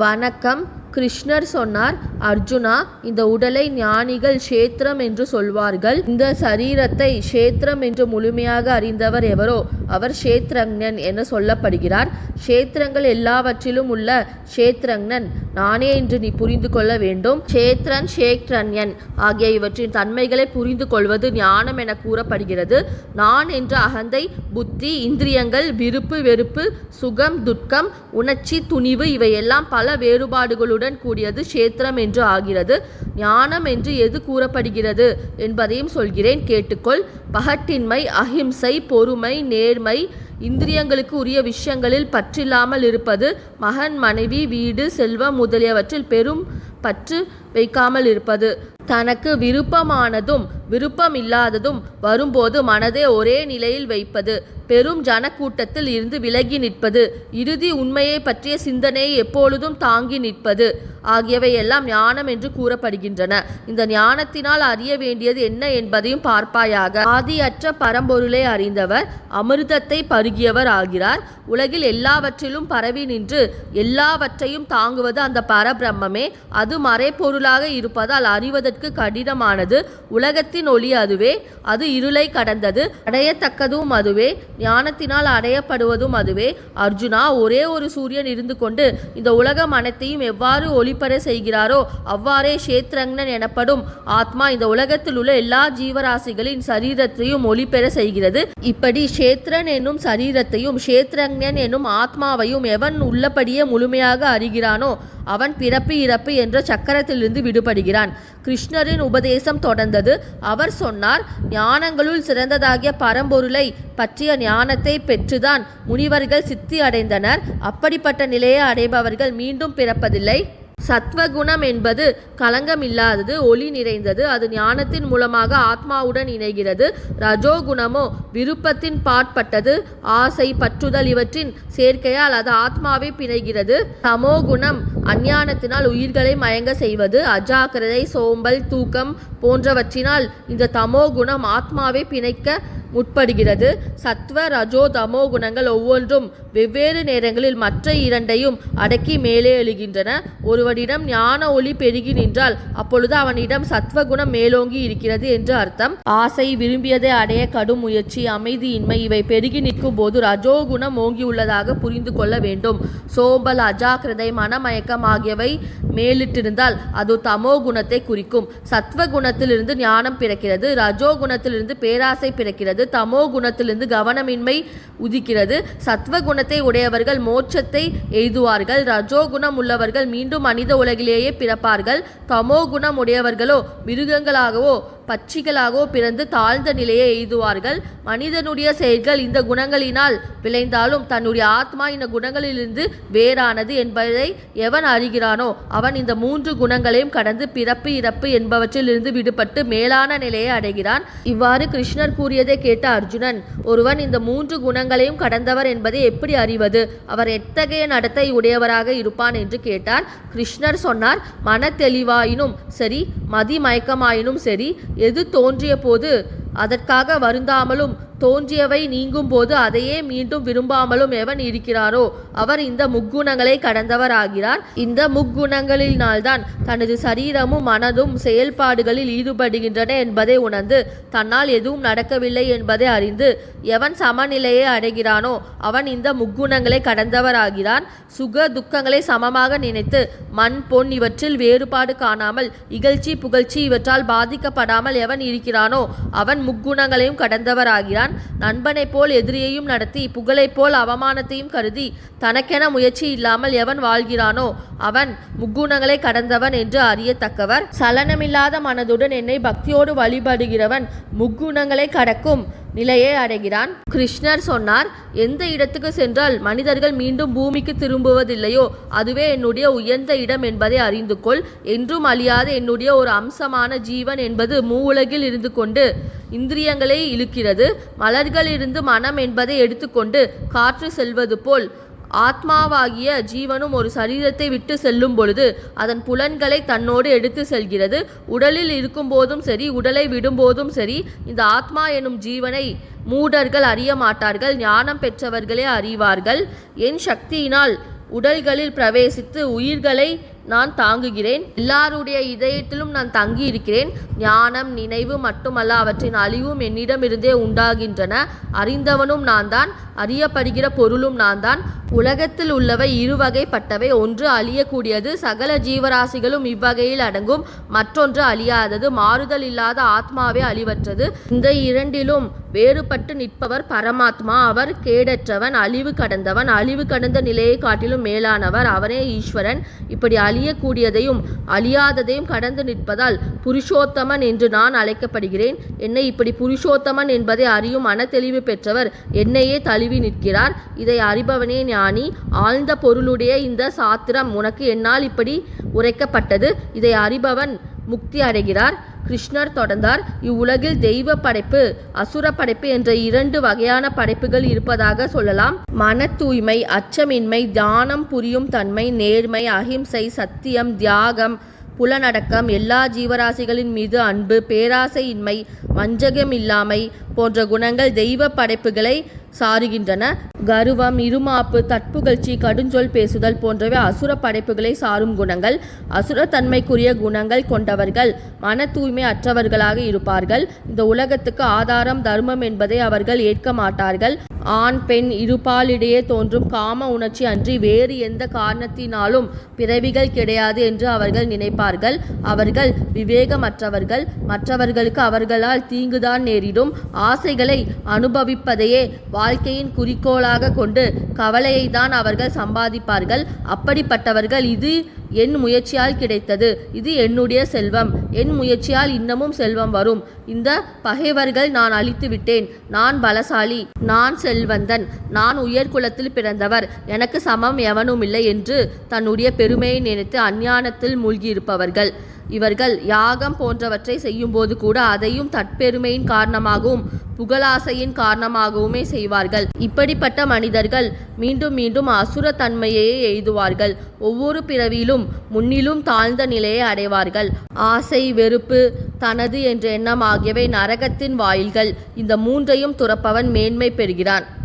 வணக்கம். கிருஷ்ணர் சொன்னார் அர்ஜுனா இந்த உடலை ஞானிகள் க்ஷேத்திரம் என்று சொல்வார்கள். இந்த சரீரத்தை க்ஷேத்திரம் என்று முழுமையாக அறிந்தவர் எவரோ அவர் க்ஷேத்ரஞன் என சொல்லப்படுகிறார். க்ஷேத்திரங்கள் எல்லாவற்றிலும் உள்ள க்ஷேத்ரஞன் நானே என்று நீ புரிந்து கொள்ள வேண்டும். சேத்ரன் க்ஷேத்ரன்யன் ஆகிய இவற்றின் தன்மைகளை புரிந்து கொள்வது ஞானம் என கூறப்படுகிறது. நான் என்ற அகந்தை புத்தி இந்திரியங்கள் விருப்பு வெறுப்பு சுகம் துக்கம் உணர்ச்சி துணிவு இவையெல்லாம் பல வேறுபாடுகளுடன் கூடியது சேத்திரம் என்று ஆகிறது. ஞானம் என்று எது கூறப்படுகிறது என்பதையும் சொல்கிறேன். கேட்டுக்கொள். பகட்டின்மை அஹிம்சை பொறுமை நேர்மை இந்திரியங்களுக்கு உரிய விஷயங்களில் பற்றில்லாமல் இருப்பது மகன் மனைவி வீடு செல்வம் முதலியவற்றில் பெரும் பற்று வைக்காமல் இருப்பது. தனக்கு விருப்பமானதும் விருப்பமில்லாததும் வரும்போது மனதை ஒரே நிலையில் வைப்பது. பெரும் ஜனக்கூட்டத்தில் இருந்து விலகி நிற்பது. இறுதி உண்மையை பற்றிய சிந்தனையை எப்பொழுதும் தாங்கி நிற்பது. ஆகியவை எல்லாம் ஞானம் என்று கூறப்படுகின்றன. இந்த ஞானத்தினால் அறிய வேண்டியது என்ன என்பதையும் பார்ப்பாயாக. ஆதியற்ற பரம்பொருளை அறிந்தவர் அமிர்தத்தை பருகியவர் ஆகிறார். உலகில் எல்லாவற்றிலும் பரவி நின்று எல்லாவற்றையும் தாங்குவது அந்த பரபிரம்மே அது மறைப்பொருளாக இருப்பதால் அறிவதற்கு கடினமானது. உலகத்தின் ஒளி அதுவே. அது இருளை கடந்தது. அடையத்தக்கதும் அதுவே. ஞானத்தினால் அடையப்படுவதும் அதுவே. அர்ஜுனா ஒரே ஒரு சூரியன் இருந்து கொண்டு இந்த உலகம் அனைத்தையும் எவ்வாறு ஒளி ஒளிபர செய்கிறாரோ அவ்வாறே க்ஷேத்ரங்னன் எனப்படும் ஆத்மா இந்த உலகத்தில் உள்ள எல்லா ஜீவராசிகளின் சரீரத்தையும் ஒளிபெற செய்கிறது. இப்படி க்ஷேத்ரன் என்னும் சரீரத்தையும் க்ஷேத்ரங்னன் என்னும் ஆத்மாவையும் எவன் உள்ளபடியே முழுமையாக அறிகிறானோ அவன் பிறப்பு இறப்பு என்ற சக்கரத்திலிருந்து விடுபடுகிறான். கிருஷ்ணரின் உபதேசம் தொடர்ந்தது. அவர் சொன்னார் ஞானங்களுள் சிறந்ததாகிய பரம்பொருளை பற்றிய ஞானத்தை பெற்றுதான் முனிவர்கள் சித்தி அடைந்தனர். அப்படிப்பட்ட நிலையை அடைபவர்கள் மீண்டும் பிறப்பதில்லை. சத்வகுணம் என்பது களங்கமில்லாதது ஒளி நிறைந்தது. அது ஞானத்தின் மூலமாக ஆத்மாவுடன் இணைகிறது. ரஜோகுணமோ விருப்பத்தின் பாட்பட்டது. ஆசை பற்றுதல் இவற்றின் சேர்க்கையால் அது ஆத்மாவை பிணைகிறது. தமோகுணம் அஞ்ஞானத்தினால் உயிர்களை மயங்க செய்வது அஜாக்கிரதை சோம்பல் தூக்கம் போன்றவற்றினால் இந்த தமோ குணம் ஆத்மாவை பிணைக்க முற்படுகிறது. சத்வ ரஜோ தமோ குணங்கள் ஒவ்வொன்றும் வெவ்வேறு நேரங்களில் மற்ற இரண்டையும் அடக்கி மேலே எழுகின்றன. ஒருவனிடம் ஞான ஒளி பெருகி நின்றால் அப்பொழுது அவனிடம் சத்வ குணம் மேலோங்கி இருக்கிறது என்று அர்த்தம். ஆசை விரும்பியதை அடைய கடும் முயற்சி அமைதியின்மை இவை பெருகி நிற்கும் போது ரஜோகுணம் ஓங்கியுள்ளதாக புரிந்து கொள்ள வேண்டும். சோம்பல் அஜாக்கிரதை மனமயக்கம் ஆகியவை மேலிட்டிருந்தால் அது தமோ குணத்தை குறிக்கும். சத்வ குணத்திலிருந்து ஞானம் பிறக்கிறது ரஜோ குணத்திலிருந்து பேராசை பிறக்கிறது தமோ குணத்திலிருந்து கவனமின்மை உதிக்கிறது. சத்வ குணத்தை உடையவர்கள் மோட்சத்தை எய்துவார்கள் ரஜோ குணம் உள்ளவர்கள் மீண்டும் மனித உலகிலேயே பிறப்பார்கள். தமோ குணம் உடையவர்களோ மிருகங்களாகவோ பட்சிகளாகவோ பிறந்து தாழ்ந்த நிலையை எய்துவார்கள். மனிதனுடைய செயல்கள் இந்த குணங்களினால் விளைந்தாலும் தன்னுடைய ஆத்மா இந்த குணங்களிலிருந்து வேறானது என்பதை எவன் அறிகிறானோ அவன் இந்த மூன்று குணங்களையும் கடந்து பிறப்பு இறப்பு என்பவற்றிலிருந்து விடுபட்டு மேலான நிலையை அடைகிறான். இவ்வாறு கிருஷ்ணர் கூறியதை கேட்ட அர்ஜுனன் ஒருவன் இந்த மூன்று குணங்களையும் கடந்தவர் என்பதை எப்படி அறிவது? அவர் எத்தகைய நடத்தை உடையவராக இருப்பான்? என்று கேட்டார். கிருஷ்ணர் சொன்னார் மன தெளிவாயினும் சரி மதிமயக்கமாயினும் சரி எது தோன்றிய போது அதற்காக வருந்தாமலும் தோன்றியவை நீங்கும் போது அதையே மீண்டும் விரும்பாமலும் எவன் இருக்கிறாரோ அவர் இந்த முக்குணங்களை கடந்தவராகிறார். இந்த முக்குணங்களினால்தான் தனது சரீரமும் மனதும் செயல்பாடுகளில் ஈடுபடுகின்றன என்பதை உணர்ந்து தன்னால் எதுவும் நடக்கவில்லை என்பதை அறிந்து எவன் சமநிலையை அடைகிறானோ அவன் இந்த முக்குணங்களை கடந்தவராகிறான். சுக துக்கங்களை சமமாக நினைத்து மண் பொன் இவற்றில் வேறுபாடு காணாமல் இகழ்ச்சி புகழ்ச்சி இவற்றால் பாதிக்கப்படாமல் எவன் இருக்கிறானோ அவன் முக்குணங்களையும் கடந்தவராகிறான். நண்பனைப் போல் எதிரியையும் நடத்தி புகழைப் போல் அவமானத்தையும் கருதி தனக்கென முயற்சி இல்லாமல் எவன் வாழ்கிறானோ அவன் முக்குணங்களை கடந்தவன் என்று அறியத்தக்கவர். சலனமில்லாத மனதுடன் என்னை பக்தியோடு வழிபடுகிறவன் முக்குணங்களை கடக்கும். நிலையை அடைகிறான். கிருஷ்ணர் சொன்னார் எந்த இடத்துக்கு சென்றால் மனிதர்கள் மீண்டும் பூமிக்கு திரும்புவதில்லையோ? அதுவே என்னுடைய உயர்ந்த இடம் என்பதை அறிந்து கொள். என்றும் அழியாத என்னுடைய ஒரு அம்சமான ஜீவன் என்பது மூவுலகில் இருந்து கொண்டு இந்திரியங்களை இழுக்கிறது. மலர்களிலிருந்து மனம் என்பதை எடுத்துக்கொண்டு காற்று செல்வது போல் ஆத்மாவாகிய ஜீவனும் ஒரு சரீரத்தை விட்டு செல்லும் பொழுது அதன் புலன்களை தன்னோடு எடுத்து செல்கிறது. உடலில் இருக்கும்போதும் சரி உடலை விடும்போதும் சரி இந்த ஆத்மா எனும் ஜீவனை மூடர்கள் அறிய மாட்டார்கள் ஞானம் பெற்றவர்களே அறிவார்கள். என் சக்தியினால் உடல்களில் பிரவேசித்து உயிர்களை நான் தாங்குகிறேன். எல்லாருடைய இதயத்திலும் நான் தங்கி இருக்கிறேன் ஞானம் நினைவு மட்டுமல்ல அவற்றின் அழிவும் என்னிடமிருந்தே உண்டாகின்றன. அறிந்தவனும் நான் தான் அறியப்படுகிற பொருளும் நான் தான். உலகத்தில் உள்ளவை இருவகைப்பட்டவை. ஒன்று அழியக்கூடியது சகல ஜீவராசிகளும் இவ்வகையில் அடங்கும். மற்றொன்று அழியாதது மாறுதல் இல்லாத ஆத்மாவே அழிவற்றது. இந்த இரண்டிலும் வேறுபட்டு நிற்பவர் பரமாத்மா. அவர் கேடற்றவன் அழிவு கடந்தவன். அழிவு கடந்த நிலையை காட்டிலும் மேலானவர். அவரே ஈஸ்வரன். இப்படி அழியக்கூடியதையும் அழியாததையும் கடந்து நிற்பதால் புருஷோத்தமன் என்று நான் அழைக்கப்படுகிறேன். என்னை இப்படி புருஷோத்தமன் என்பதை அறியும் மனத்தெளிவு பெற்றவர் என்னையே தழுவி நிற்கிறார். இதை அறிபவனே ஞானி. ஆழ்ந்த பொருளுடைய இந்த சாத்திரம் உனக்கு என்னால் இப்படி உரைக்கப்பட்டது. இதை அறிபவன் முக்தி அடைகிறார். கிருஷ்ணர் தொடர்ந்தார். இவ்வுலகில் தெய்வ படைப்பு அசுர படைப்பு என்ற இரண்டு வகையான படைப்புகள் இருப்பதாக சொல்லலாம். மன தூய்மை அச்சமின்மை தியானம் புரியும் தன்மை நேர்மை அகிம்சை சத்தியம் தியாகம் புலனடக்கம் எல்லா ஜீவராசிகளின் மீது அன்பு பேராசையின்மை வஞ்சகம் இல்லாமை போன்ற குணங்கள் தெய்வ படைப்புகளை சாருகின்றன. கருவம் இருமாப்பு தற்புகழ்ச்சி கடுஞ்சொல் பேசுதல் போன்றவை அசுர படைப்புகளை சாரும் குணங்கள். அசுரத்தன்மைக்குரிய குணங்கள் கொண்டவர்கள் மன தூய்மை அற்றவர்களாக இருப்பார்கள். இந்த உலகத்துக்கு ஆதாரம் தர்மம் என்பதை அவர்கள் ஏற்க மாட்டார்கள். ஆண் பெண் இருபாலிடையே தோன்றும் காம உணர்ச்சி அன்றி வேறு எந்த காரணத்தினாலும் பிறவிகள் கிடையாது என்று அவர்கள் நினைப்பார்கள். அவர்கள் விவேகமற்றவர்கள். மற்றவர்களுக்கு அவர்களால் தீங்குதான் நேரிடும். ஆசைகளை அனுபவிப்பதையே வாழ்க்கையின் குறிக்கோளாக கொண்டு கவலையை தான் அவர்கள் சம்பாதிப்பார்கள். அப்படிப்பட்டவர்கள் இது என் முயற்சியால் கிடைத்தது. இது என்னுடைய செல்வம். என் முயற்சியால் இன்னமும் செல்வம் வரும். இந்த பகைவர்கள் நான் அழித்து விட்டேன். நான் பலசாலி. நான் செல்வந்தன். நான் உயர்குலத்தில் பிறந்தவர். எனக்கு சமம் எவனும் இல்லை என்று தன்னுடைய பெருமையை நினைத்து அஞ்ஞானத்தில் மூழ்கியிருப்பவர்கள். இவர்கள் யாகம் போன்றவற்றை செய்யும்போது கூட அதையும் தற்பெருமையின் காரணமாகவும் புகழாசையின் காரணமாகவுமே செய்வார்கள். இப்படிப்பட்ட மனிதர்கள் மீண்டும் மீண்டும் அசுர தன்மையையே எய்துவார்கள். ஒவ்வொரு பிறவியிலும் முன்னிலும் தாழ்ந்த நிலையை அடைவார்கள். ஆசை வெறுப்பு தனது என்ற எண்ணம் ஆகியவை நரகத்தின் வாயில்கள். இந்த மூன்றையும் துறப்பவன் மேன்மை பெறுகிறான்.